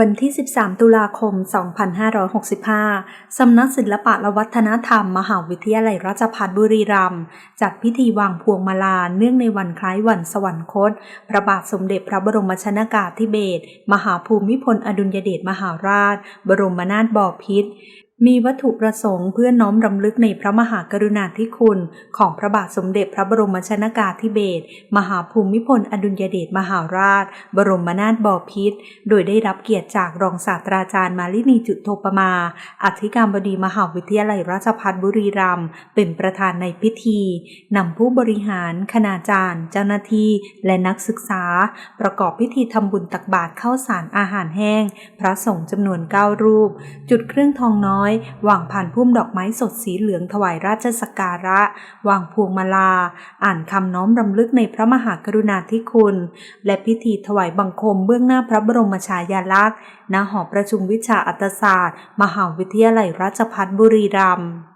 วันที่ 13 ตุลาคม 2565 สำนักศิลปะและวัฒนธรรม มหาวิทยาลัยราชภัฏบุรีรัมย์จัดพิธีวางพวงมาลาเนื่องในวันคล้ายวันสวรรคต พระบาทสมเด็จพระบรมชนากาธิเบศร มหาภูมิพลอดุลยเดชมหาราช บรมนาถบพิตรมีวัตถุประสงค์เพื่อน้อมรำลึกในพระมหากรุณาธิคุณ ของพระบาทสมเด็จพระบรมชนากาธิเบศรมหาภูมิพลอดุลยเดชมหาราช บรมนาถบพิตรโดยได้รับเกียรติจากรองศาสตราจารย์มาลินีจุโทปมา อธิการบดีมหาวิทยาลัยราชภัฏบุรีรัมย์เป็นประธานในพิธีนำผู้บริหาร คณาจารย์ เจ้าหน้าที่และนักศึกษา ประกอบพิธีทำบุญตักบาตรข้าวสารอาหารแห้ง พระสงฆ์จำนวน 9 รูป จุดเครื่องทองน้อยวางผ่านพุ่มดอกไม้สดสีเหลืองถวายราชสักการะ วางพวงมาลา อ่านคำน้อมรำลึกในพระมหากรุณาธิคุณ และพิธีถวายบังคมเบื้องหน้าพระบรมฉายาลักษณ์ณหอประชุมวิชาอัตศาสตร์ มหาวิทยาลัยราชภัฏบุรีรัมย์